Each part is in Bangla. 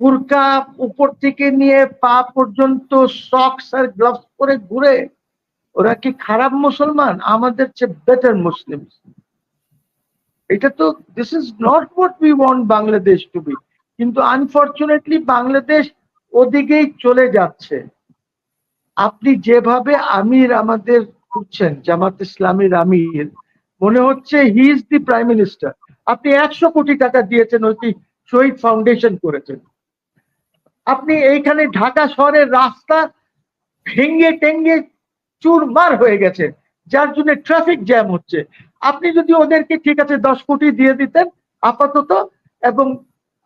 বুরকা উপর থেকে নিয়ে পা পর্যন্ত সক্স আর গ্লাভস পরে ঘুরে, ওরা কি খারাপ মুসলমান? আমাদের চেয়ে বেটার মুসলিম এটা তো this is not what we want Bangladesh to be কিন্তু আনফর্চুনেটলি বাংলাদেশ ওদিকেই চলে যাচ্ছে। আপনি যেভাবে আমির আমাদের করছেন, জামাত ইসলামের আমির, মনে হচ্ছে he is the prime minister আপনি একশো কোটি টাকা দিয়েছেন, ওই শহীদ ফাউন্ডেশন করেছেন। আপনি এইখানে ঢাকা শহরের রাস্তা ভেঙ্গে টেঙ্গে চুরমার হয়ে গেছে, যার জন্য ট্রাফিক জ্যাম হচ্ছে। আপনি যদি ওদেরকে ঠিক আছে দশ কোটি দিয়ে দিতেন আপাতত, এবং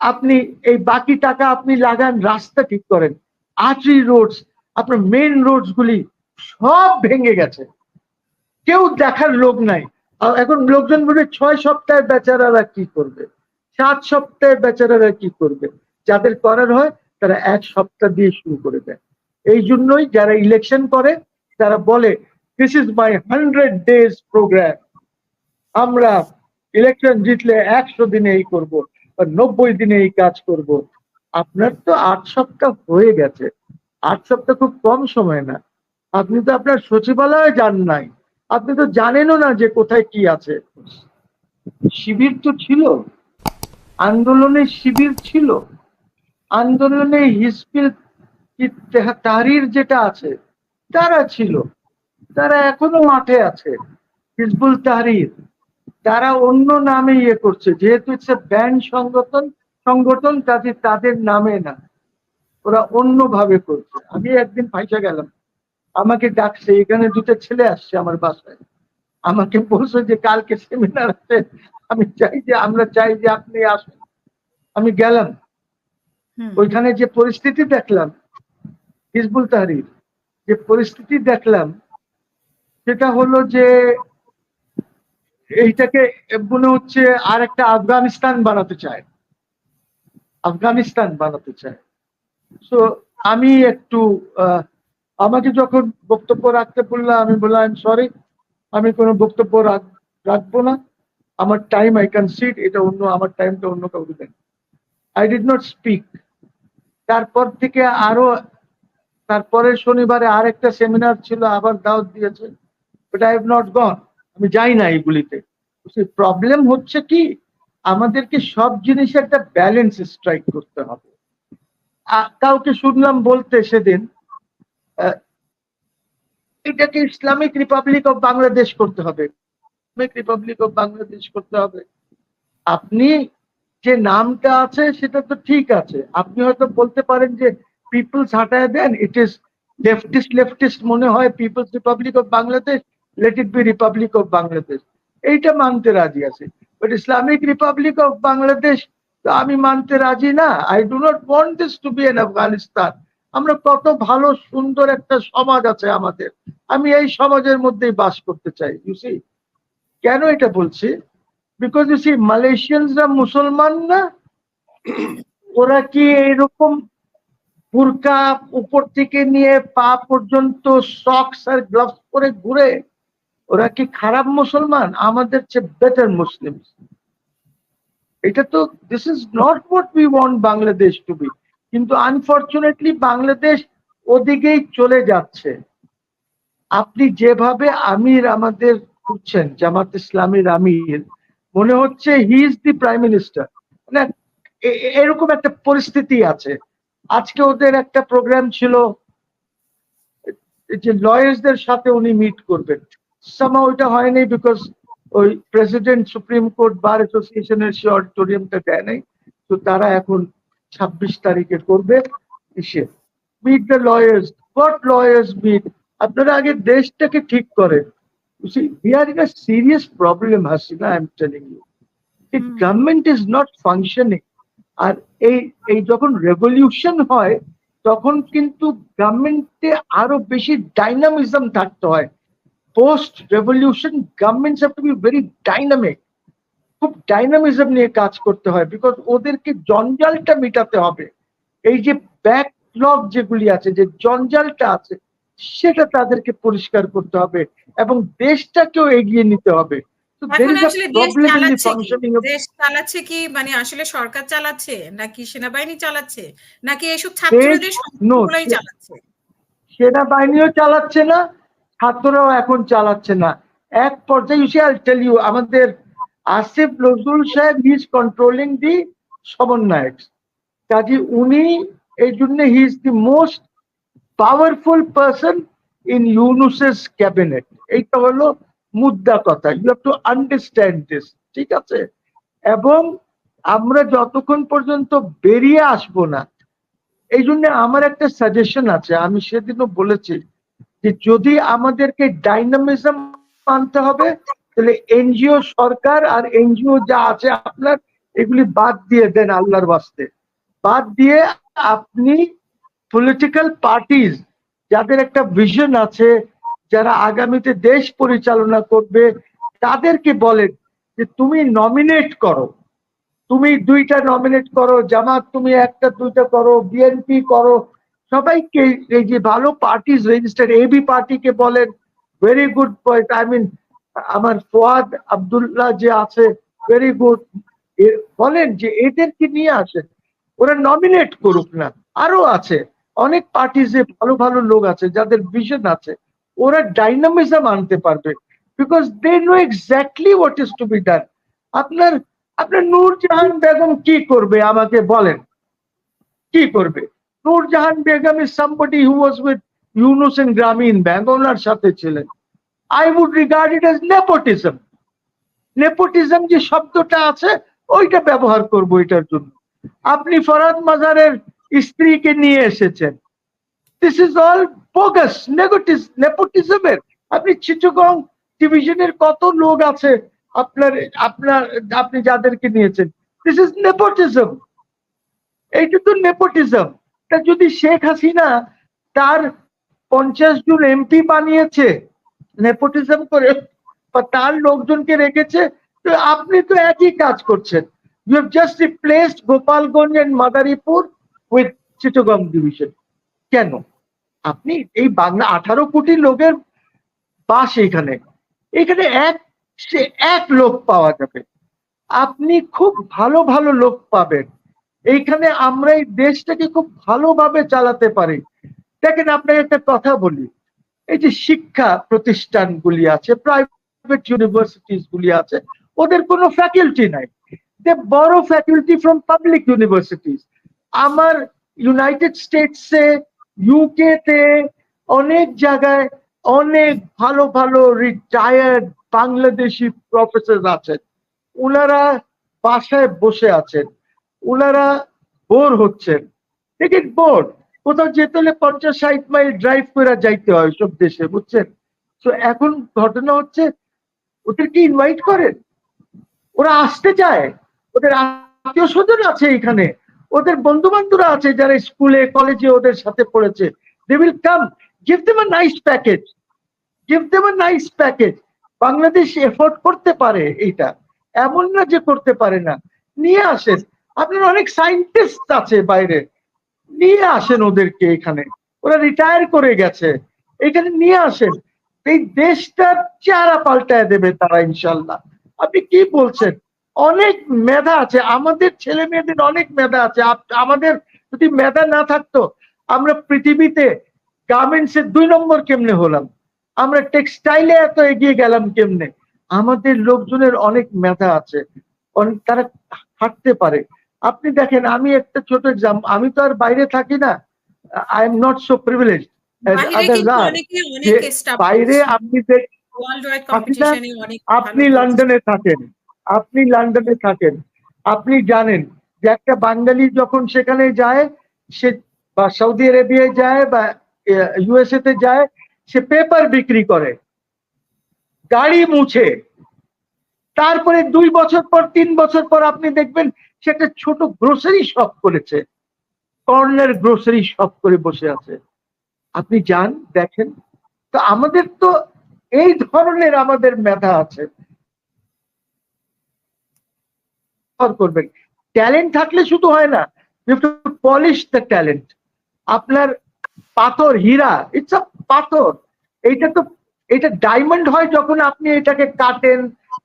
আপনি এই বাকি টাকা আপনি লাগান, রাস্তা ঠিক করেন। আর্টারি রোডস আপনার মেইন রোডস গুলি সব ভেঙে গেছে। কেউ দেখার লোক নাই। এখন লোকজন বলে ছয় সপ্তাহে বেচারারা কি করবে? সাত সপ্তাহে বেচারারা কি করবে? যাদের করার হয় তারা এক সপ্তাহ দিয়ে শুরু করে দেয়। এই জন্যই যারা ইলেকশন করে, তারা বলে this is my hundred days program আমরা ইলেকশন জিতলে একশো দিনে এই করব, বা নব্বই দিনে এই কাজ করব। আপনার তো আট সপ্তাহ হয়ে গেছে। আট সপ্তাহ খুব কম সময় না। আপনি তো আপনার সচিবালয়ে যান নাই। আপনি তো জানেনও না যে কোথায় কি আছে। শিবির তো ছিল। আন্দোলনের শিবির ছিল। আন্দোলনে হিসপিল তাহরির যেটা আছে, তারা ছিল। তারা এখনও মাঠে আছে, হিজবুল তাহরির তারা অন্য নামে ইয়ে করছে। যেহেতু ইটস ব্যান্ড সংগঠন সংগঠন, কাজে তাদের নামে না। ওরা অন্য ভাবে করছে। আমি একদিন ফাইসা গেলাম। আমাকে ডাকছে, এখানে দুটো ছেলে আসছে আমার বাসায়। আমাকে বলছে যে, কালকে সেমিনার আছে। আমি চাই যে, আমরা চাই যে আপনি আসুন। আমি গেলাম। ওইখানে যে পরিস্থিতি দেখলাম, হিজবুল তাহরির, যে পরিস্থিতি দেখলাম, সেটা হলো যে এইটাকে মনে হচ্ছে আর একটা আফগানিস্তান বানাতে চায়। আফগানিস্তান বানাতে চায়। তো আমি একটু আমাকে যখন বক্তব্য রাখতে বললাম আমি বললাম সরি আমি কোনো বক্তব্য রাখব না। আমার টাইম আই ক্যান সিট এটা অন্য, আমার টাইমটা অন্য কাউকে দেন। আই ডিড নট স্পিক তারপর থেকে আরও তারপরে শনিবারে আর একটা সেমিনার ছিল, আবার দাওয়াত দিয়েছে। But I have not gone আমি যাই না এইগুলিতে প্রবলেম হচ্ছে কি? আমাদেরকে সব জিনিসে একটা ব্যালেন্স স্ট্রাইক করতে হবে। কাউকে শুনলাম বলতে সেদিন এটাকে ইসলামিক রিপাবলিক অফ বাংলাদেশ করতে হবে। ইসলামিক রিপাবলিক অফ বাংলাদেশ করতে হবে। আপনি যে নামটা আছে সেটা তো ঠিক আছে। আপনি হয়তো বলতে পারেন যে people's হাঁটায় then it is leftist leftist মনে হয়, people's republic of Bangladesh let it be republic of Bangladesh. এইটা মানতে রাজি আছে। But Islamic republic of Bangladesh, তো আমি মানতে রাজি না। I do not want this to be an Afghanistan আমরা কত ভালো, সুন্দর একটা সমাজ আছে আমাদের। আমি এই সমাজের মধ্যেই বাস করতে চাই। ইউসি কেন এটা বলছি? বিকজ ইউসি মালয়েশিয়ানসরা মুসলমান না ওরা কি এইরকম বুরকা উপর থেকে নিয়ে পা পর্যন্ত সক্স আর গ্লাভস পরে ঘুরে ওরা কি খারাপ মুসলমান আমাদের চেয়ে বেটার মুসলিম এটা তো this is not what we want Bangladesh to be কিন্তু আনফর্চুনেটলি বাংলাদেশ ওদিকেই চলে যাচ্ছে আপনি যেভাবে আমির আমাদের করছেন জামাত ইসলামের আমির মনে হচ্ছে he is the prime minister মানে এরকম একটা পরিস্থিতি আছে। আজকে ওদের একটা প্রোগ্রাম ছিল, যে লয়ার্সদের সাথে উনি মিট করবেন। সামা ওইটা হয়নি বিকজ ওই প্রেসিডেন্ট সুপ্রিম কোর্ট বার অ্যাসোসিয়েশনের সে অডিটোরিয়ামটা দেয় নাই। তো তারা এখন ছাব্বিশ তারিখে করবে এসে। Meet the lawyers what lawyers meet আপনারা আগে দেশটাকে ঠিক করেন। We are in a serious problem hasina i'm telling you. The Hmm. government is not functioning. আর এই এই যখন রেভলিউশন হয় তখন কিন্তু গভর্নমেন্টে আরও বেশি ডাইনামিজম থাকতে হয়। Post revolution governments have to be very dynamic খুব ডাইনামিজম নিয়ে কাজ করতে হয় বিকজ ওদেরকে জঞ্জালটা মেটাতে হবে। এই যে ব্যাকলগ যেগুলি আছে যে জঞ্জালটা আছে সেটা তাদেরকে পরিষ্কার করতে হবে এবং দেশটাকেও এগিয়ে নিতে হবে। দেশ চালাচ্ছে কি? মানে আসলে সরকার চালাচ্ছে নাকি সেনাবাহিনী চালাচ্ছে? নাকি ছাত্রদের চালাচ্ছে? সেনাবাহিনীও চালাচ্ছে না ছাত্ররাও এখন চালাচ্ছে না। এক পর্যায়ে ইউসি আই টেল ইউ আমাদের আসিফ নজরুল সাহেব হি ইজ কন্ট্রোলিং দি সমন্বয়ক। কাজে উনি এই জন্য he is the most powerful person in Yunus's cabinet এইটা হলো মুদ্রা কথা। You have to understand this ঠিক আছে? এবং আমরা যতক্ষণ পর্যন্ত বেরিয়ে আসব না, এই জন্য আমার একটা সাজেশন আছে। আমি সেদিনও বলেছি যে যদি আমাদেরকে ডাইনামিজম আনতে হবে, তাহলে এনজিও সরকার আর এনজিও যা আছে আপনার, এগুলি বাদ দিয়ে দেন আল্লাহর বাস্তে। বাদ দিয়ে আপনি পলিটিক্যাল পার্টিজ যাদের একটা ভিশন আছে, যারা আগামীতে দেশ পরিচালনা করবে, তাদেরকে বলেন যে তুমি নমিনেট করো। তুমি দুইটা নমিনেট করো, জামাত তুমি একটা, দুইটা করো বিএনপি করো। সবাইকে এই যে ভালো পার্টিজ রেজিস্টার্ড এবি পার্টিকে বলেন very good point I mean আমার ফোয়াদ আব্দুল্লাহ যে আছে ভেরি গুড বলেন যে এদেরকে নিয়ে আসেন। ওরা নমিনেট করুক না, আরও আছে। অনেক পার্টিজে ভালো ভালো লোক আছে, যাদের ভিশন আছে, ওরা ডাইনামিজম আনতে পারবে because they know exactly what is to be done আপনার আপনার নূরজাহান বেগম কি করবে আমাকে বলেন। কি করবে? Nurjahan Begum is somebody who was with Yunus in Grameen bank ওনার সাথে ছিলেন। I would regard it as nepotism nepotism যে শব্দটা আছে, ওইটা ব্যবহার করব এটার জন্য। আপনি ফরাদ মাজারের স্ত্রীকে নিয়ে এসেছেন। দিস ইজ অল বোগাস নেপোটিজমের আপনি চিটগং ডিভিশনের কত লোক আছে আপনার আপনার, আপনি যাদেরকে নিয়েছেন? দিস ইজ নেপোটিজম এইটা তো নেপোটিজম তা যদি শেখ হাসিনা তার পঞ্চাশ জন এমপি বানিয়েছে নেপোটিজম করে তার লোকজনকে রেখেছে, তো আপনি তো একই কাজ করছেন। You have just replaced Gopalganj and Madaripur with Chittagong division কেন? আপনি এই বাংলা আঠারো কোটি লোকের বাস এখানে। এখানে এক, সে এক লোক পাওয়া যাবে। আপনি খুব ভালো ভালো লোক পাবেন। এইখানে আমরা এই দেশটাকে খুব ভালোভাবে চালাতে পারি। দেখেন, আপনাকে একটা কথা বলি। এই যে শিক্ষা প্রতিষ্ঠানগুলি আছে প্রাইভেট ইউনিভার্সিটিস গুলি আছে, ওদের কোনো ফ্যাকাল্টি নাই। দে বড় ফ্যাকাল্টি ফ্রম পাবলিক ইউনিভার্সিটিস আমার ইউনাইটেড স্টেটসে ইউকে তে অনেক জায়গায় অনেক ভালো ভালো রিটায়ার্ড বাংলাদেশি প্রফেসর আছেন। ওনারা বাসায় বসে আছেন। ওনারা বোর হচ্ছেন। টিকিট বোর কোথাও যেতে হলে পঞ্চাশ, ষাট মাইল ড্রাইভ করে যাইতে হয় সব দেশে, বুঝছেন? তো এখন ঘটনা হচ্ছে ওদেরকে ইনভাইট করেন? ওরা আসতে চায়। ওদের আত্মীয় স্বজন আছে এখানে। ওদের বন্ধু বান্ধবরা আছে যারা স্কুলে, কলেজে ওদের সাথে পড়েছে। They will come give them a nice package give them a nice package Bangladesh afford করতে পারে এইটা। এমন না যে করতে পারে না। নিয়ে আসেন। আপনার অনেক সাইন্টিস্ট আছে বাইরে। নিয়ে আসেন ওদেরকে এখানে। ওরা রিটায়ার করে গেছে। এখানে নিয়ে আসেন। এই দেশটার চেহারা পাল্টায় দেবে তারা ইনশাল্লাহ। আপনি কি বলছেন? অনেক মেধা আছে। আমাদের ছেলে মেয়েদের অনেক মেধা আছে। আমাদের যদি মেধা না থাকতো আমরা পৃথিবীতে গার্মেন্টস এর দুই নম্বর কেমনে হলাম? আমরা টেক্সটাইলে এত এগিয়ে গেলাম কেমনে? আমাদের লোকজনের অনেক মেধা আছে। অনেক তারা হাঁটতে পারে। আপনি দেখেন আমি একটা ছোট এক্সাম আমি তো আর বাইরে থাকি না। I am not so privilege বাইরে আপনি আপনি লন্ডনে থাকেন। আপনি লন্ডনে থাকেন, আপনি জানেন যে একটা বাঙালি যখন সেখানে যায়, সে বা সৌদি আরবিয়ায় যায় বা ইউএসএ তে যায়, সে পেপার বিক্রি করে, গাড়ি মুছে। তারপরে দুই বছর পর, তিন বছর পর আপনি দেখবেন সে একটা ছোট গ্রোসারি শপ করেছে কর্নার গ্রোসারি শপ করে বসে আছে। আপনি যান, দেখেন। তো আমাদের তো এই ধরনের আমাদের মেধা আছে। ব্যবহার করবেন। ট্যালেন্ট থাকলে শুধু হয় না পলিশ দ্য ট্যালেন্ট আপনার পাথর, হীরা ইটস আ পাথর। এইটা তো, এটা ডায়মন্ড হয় যখন আপনি এটাকে কাটেন,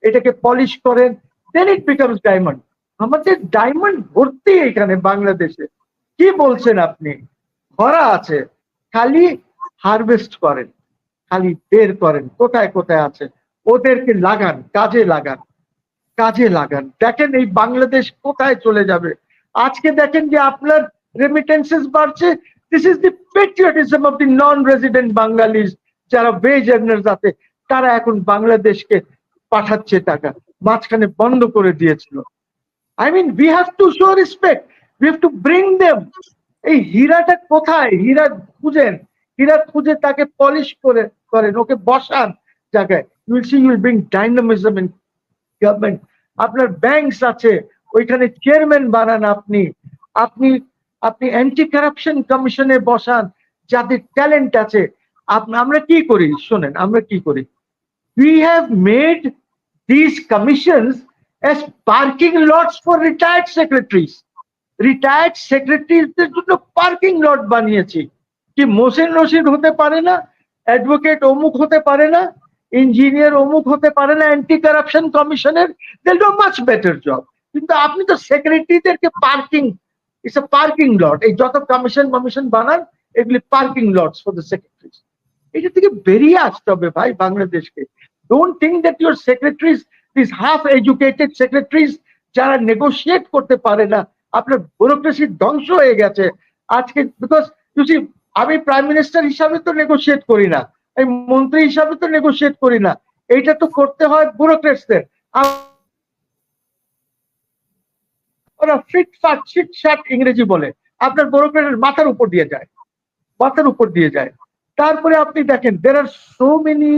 এটাকে পলিশ করেন দেন ইট বিকামস ডায়মন্ড আমাদের ডায়মন্ড ভর্তি এখানে বাংলাদেশে। কি বলছেন আপনি? ভরা আছে। খালি হারভেস্ট করেন। খালি বের করেন। কোথায় কোথায় আছে? ওদেরকে লাগান, কাজে লাগান। কাজে লাগান। দেখেন এই বাংলাদেশ কোথায় চলে যাবে। আজকে দেখেন যে আপনার রেমিটেন্সেস বাড়ছে। This is the patriotism of the non resident Bengalis যারা ওয়েজ আর্নার্স আছে তারা এখন বাংলাদেশকে পাঠাচ্ছে টাকা। মাঝখানে বন্ধ করে দিয়েছিল। I mean we have to show respect we have to bring them এই হীরাটা কোথায়? হীরা খুঁজেন। হীরা খুঁজে তাকে পলিশ করে, করেন। ওকে বসান জায়গায়। You'll see you'll bring dynamism in government আপনার ব্যাংকস আছে, ওইখানে চেয়ারম্যান বানান আপনি। আপনি আপনি অ্যান্টি কারাপশন কমিশনে বসান, যাদের ট্যালেন্ট আছে। আমরা কি করি? শোনেন, আমরা কি করি? We have made this commissions as parking lots for retired secretaries. Retired সেক্রেটারিদের জন্য পার্কিং লট বানিয়েছি। কি মোসেন রশিদ হতে পারে না? অ্যাডভোকেট অমুক হতে পারে না? ইঞ্জিনিয়ার অমুক হতে পারে না অ্যান্টি কারাপশন কমিশনের they'll do much better job কিন্তু আপনি তো সেক্রেটারিদেরকে parking it's a parking lot এই যত কমিশন কমিশন বানান, এগুলি parking lots for the secretaries এটা থেকে বেরিয়ে আসতে হবে ভাই বাংলাদেশকে। Don't think that your secretaries this half educated secretaries যারা নেগোশিয়েট করতে পারে না, আপনার ব্যুরোক্রেসি ধ্বংস হয়ে গেছে। আজকে বিকজ ইউসি আমি প্রাইম মিনিস্টার হিসাবে তো নেগোশিয়েট করি না। আমি মন্ত্রী হিসাবে তো নেগোশিয়েট করি না। এইটা তো করতে হয় ব্যুরোক্রেটসদের ওরা ফিট ফাট ফিট শাট ইংরেজি বলে। আপনার ব্যুরোক্রেটের মাথার উপর দিয়ে যায়। মাথার উপর দিয়ে যায়। তারপরে আপনি দেখেন there are so many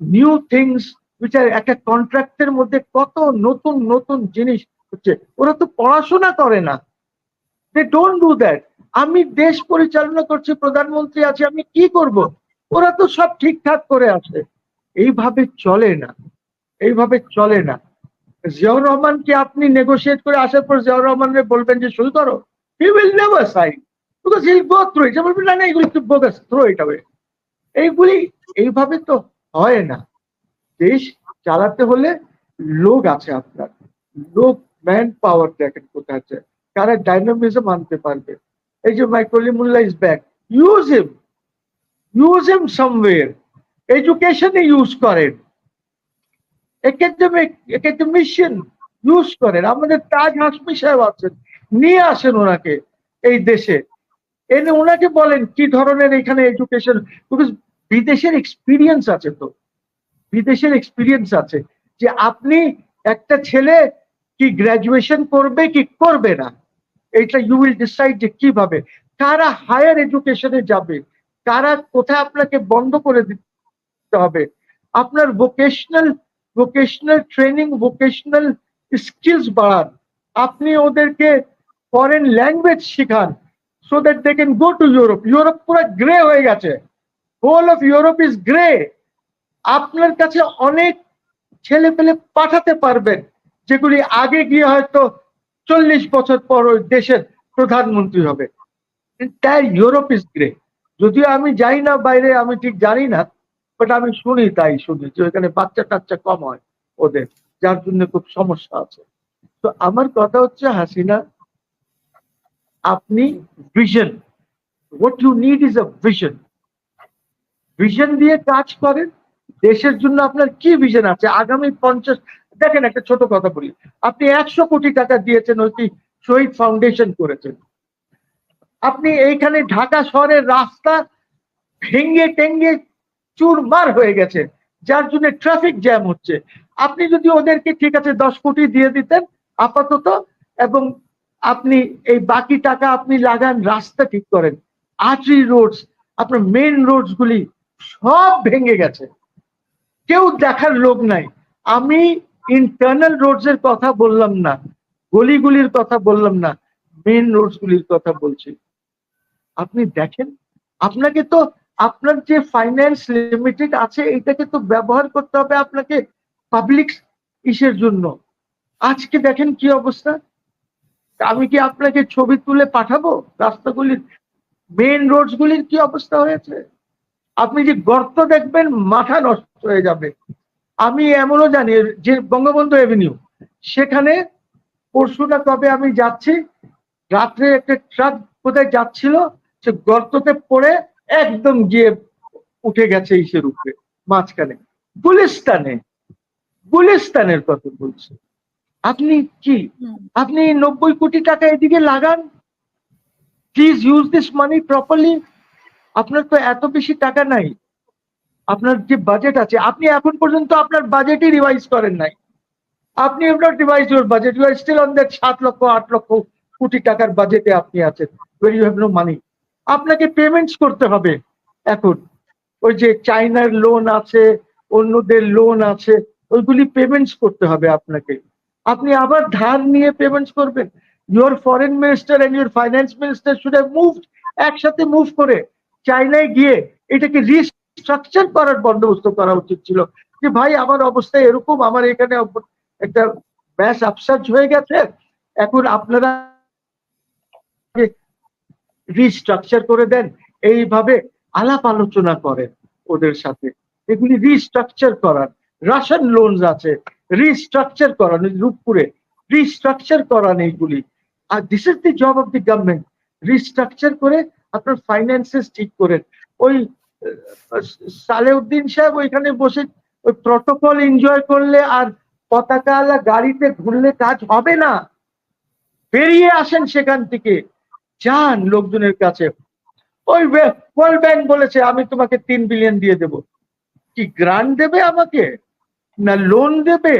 new things বিচার একটা কন্ট্রাক্টের মধ্যে কত নতুন নতুন জিনিস হচ্ছে। ওরা তো পড়াশোনা করে না। দে ডোন্ট ডু দ্যাট আমি দেশ পরিচালনা করছি, প্রধানমন্ত্রী আছে, আমি কি করব? ওরা তো সব ঠিকঠাক করে আসে এইভাবে চলে না। এইভাবে চলে না। জিয়াউর রহমানকে আপনি নেগোশিয়েট করে আসার পর জিয়াউর রহমানের বলবেন যে সই করো। He will never sign because he'll go through it বলবেন, না না, এগুলি বোগাস থ্রো ইট অ্যাওয়ে এইগুলি এইভাবে তো হয় না। দেশ চালাতে হলে লোক আছে আপনার। লোক ম্যান পাওয়ার দেখেন কোথায় আছে? কারা ডাইনামিজম আনতে পারবে? এই যে মাইক্রোলিমুল্লাহ is back use him use him somewhere এডুকেশনে use করেন একাডেমিক একাডেমিশিয়ান ইউজ করেন আমাদের তাজ হাসমি সাহেব আছেন, নিয়ে আসেন ওনাকে এই দেশে। এনে ওনাকে বলেন কি ধরনের এখানে এডুকেশন বিকজ বিদেশের এক্সপিরিয়েন্স আছে তো। বিদেশের এক্সপিরিয়েন্স আছে যে আপনি একটা ছেলে কি গ্রাজুয়েশন করবে কি করবে না। এটা ইউ উইল ডিসাইড যে কীভাবে, কারা হায়ার এডুকেশনে যাবে। কারা কোথায় আপনাকে বন্ধ করে দিতে হবে? আপনার vocational vocational training vocational skills বাড়ান। আপনি ওদেরকে ফরেন ল্যাঙ্গুয়েজ শিখান। So that they can go to Europe Europe পুরো গ্রে হয়ে গেছে। Whole of Europe is grey আপনার কাছে অনেক ছেলে পেলে পাঠাতে পারবেন, যেগুলি আগে গিয়ে হয়তো চল্লিশ বছর পর ওই দেশের প্রধানমন্ত্রী হবে। তাই ইউরোপ ইজ গ্রে যদিও আমি যাই না বাইরে, আমি ঠিক জানি না বাট আমি শুনি তাই শুনি যে ওখানে বাচ্চা টাচ্চা কম হয় ওদের, যার জন্য খুব সমস্যা আছে। তো আমার কথা হচ্ছে, হাসিনা, আপনি vision what you need is a vision vision দিয়ে কাজ করেন, দেশের জন্য আপনার কি ভিশন আছে? আগামী পঞ্চাশ, দেখেন একটা ছোট কথা বলি, আপনি একশো কোটি টাকা দিয়েছেন ওই শহীদ ফাউন্ডেশন করেছেন। আপনি এইখানে ঢাকা শহরের রাস্তা ভেঙ্গে টেঙ্গে চুরমার হয়ে গেছে, যার জন্য ট্রাফিক জ্যাম হচ্ছে। আপনি যদি ওদেরকে ঠিক আছে দশ কোটি দিয়ে দিতেন, আপাতত, এবং আপনি এই বাকি টাকা আপনি লাগান, রাস্তা ঠিক করেন। আর্টারি রোডস আপনার মেন রোডস গুলি সব ভেঙে গেছে। কেউ দেখার লোক নাই। আমি ইন্টারনাল রোডস এর কথা বললাম না, গলিগুলির কথা বললাম না মেন রোডস গুলির কথা বলছি। আপনি দেখেন, আপনাকে তো আপনার যে ফাইন্যান্স লিমিটেড আছে, এটাকে তো ব্যবহার করতে হবে আপনাকে পাবলিক ইসের জন্য। আজকে দেখেন কি অবস্থা? আমি কি আপনাকে ছবি তুলে পাঠাবো? রাস্তাগুলির মেন রোডস গুলির কি অবস্থা হয়েছে? আপনি যে গর্ত দেখবেন, মাথা নষ্ট হয়ে যাবে। আমি এমনও জানি, যে বঙ্গবন্ধু এভিনিউ সেখানে পরশুটা তবে আমি যাচ্ছি? রাত্রে একটা ট্রাক কোথায় যাচ্ছিল? সে গর্ততে পড়ে একদম গিয়ে উঠে গেছে ইসের উপরে মাঝখানে। গুলিস্তানে গুলিস্তানের কথা বলছে। আপনি কি? আপনি নব্বই কোটি টাকা এদিকে লাগান? Please use this money properly আপনার তো এত বেশি টাকা নাই। আপনার যে বাজেট আছে আপনি এখন পর্যন্ত আপনার বাজেটই রিভাইজ করেন নাই। আপনি আপনার revise your budget you are still on that সাত লক্ষ আট লক্ষ কোটি টাকার বাজেটে আপনি আছেন। Where you have no money আপনাকে পেমেন্টস করতে হবে এখন। ওই যে চাইনার লোন আছে, অন্যদের লোন আছে, ওইগুলি পেমেন্টস করতে হবে আপনাকে। আপনি আবার ধার নিয়ে পেমেন্টস করবেন। Your foreign minister and your finance minister should moved একসাথে মুভ করে চাইনায় গিয়ে এটাকে রিস্ট্রাকচার করার বন্দোবস্ত করা উচিত ছিল। যে ভাই, আমার অবস্থা এরকম, আমার এখানে একটা ব্যাস আপসাজ হয়ে গেছে। এখন আপনারা রিস্ট্রাকচার করে দেন, এইভাবে আলাপ আলোচনা করেন ওদের সাথে। এগুলি রিস্ট্রাকচার করার রাশন লোনস আছে রিস্ট্রাকচার করান রূপপুরে রিস্ট্রাকচার করান এইগুলি। আর this is the job of the government restructure করে আপনার ফাইন্যান্সেস ঠিক করেন। ওই সালেউদ্দিন সাহেব ওইখানে বসে ওই প্রটোকল এনজয় করলে আর পতাকাওয়ালা গাড়িতে ঘুরলে কাজ হবে না। বেরিয়ে আসেন সেখান থেকে। যান লোকজনের কাছে। ওই ওয়ার্ল্ড ব্যাংক বলেছে, আমি তোমাকে তিন বিলিয়ন দিয়ে দেব। কি গ্রান্ট দেবে আমাকে? না লোন দেবে?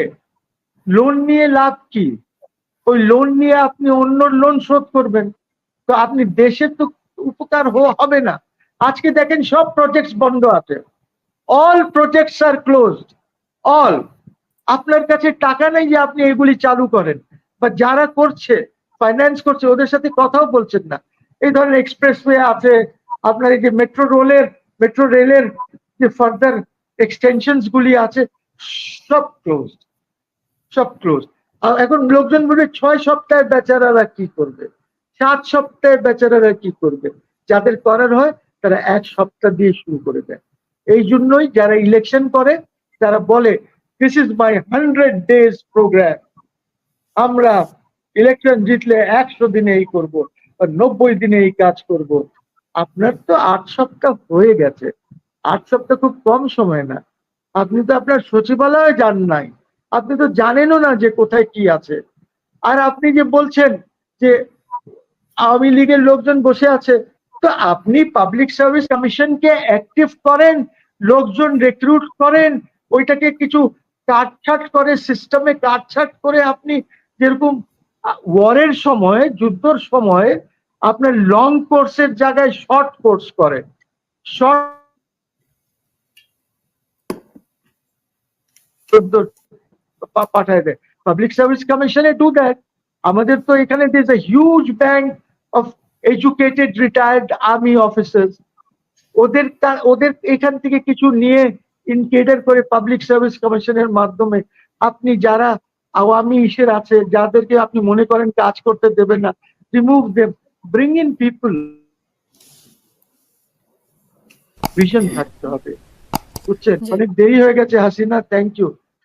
লোন নিয়ে লাভ কি? ওই লোন নিয়ে আপনি অন্য লোন শোধ করবেন। তো আপনি দেশের তো উপকার হবে না। আজকে দেখেন সব প্রজেক্টস বন্ধ আছে। All projects are closed all আপনার কাছে টাকা নেই যে আপনি এগুলি চালু করেন। বা যারা করছে ফাইন্যান্স করছে, ওদের সাথে কথাও বলছেন না। এই ধরনের এক্সপ্রেসওয়ে আছে, আপনার এই যে মেট্রো রোলের মেট্রো রেলের যে ফার্দার এক্সটেনশনস গুলি আছে, সব ক্লোজ সব ক্লোজ আর এখন লোকজন বলবে, ছয় সপ্তাহে বেচারারা কি করবে? সাত সপ্তাহে বেচারারা কি করবে? যাদের করার হয়, তারা এক সপ্তাহ দিয়ে শুরু করে দেয়। এই জন্যই যারা ইলেকশন করে, তারা বলে this is my hundred days program আমরা ইলেকশন জিতলে একশো দিনে এই করব নব্বই দিনে এই কাজ করব। আপনার তো আট সপ্তাহ হয়ে গেছে। আট সপ্তাহ খুব কম সময় না। আপনি তো আপনার সচিবালয়ে যান নাই। আপনি তো জানেনও না যে কোথায় কি আছে। আর আপনি যে বলছেন যে আওয়ামী লীগের লোকজন বসে আছে, তো আপনি পাবলিক সার্ভিস কমিশনকে অ্যাক্টিভ করেন, লোকজন রিক্রুট করেন, ওইটাকে কিছু কাটছাট করে সিস্টেমে কাটছাট করে আপনি যেরকম ওয়ারের সময়, যুদ্ধর সময় আপনার লং কোর্সের জায়গায় শর্ট কোর্স করেন শর্ট পাঠায় দেয়। পাবলিক সার্ভিস কমিশনে ডু দ্যাট আমাদের তো এখানে this a huge bank of educated retired army officers ওদের ওদের এখান থেকে কিছু নিয়ে ইনকেডার করে পাবলিক সার্ভিস কমিশনের মাধ্যমে। আপনি যারা আওয়ামী ইসের আছে যাদেরকে আপনি মনে করেন কাজ করতে দেবেন না remove them bring in people vision থাকতে হবে। বুঝছেন? অনেক দেরি হয়ে গেছে হাসিনা থ্যাংক ইউ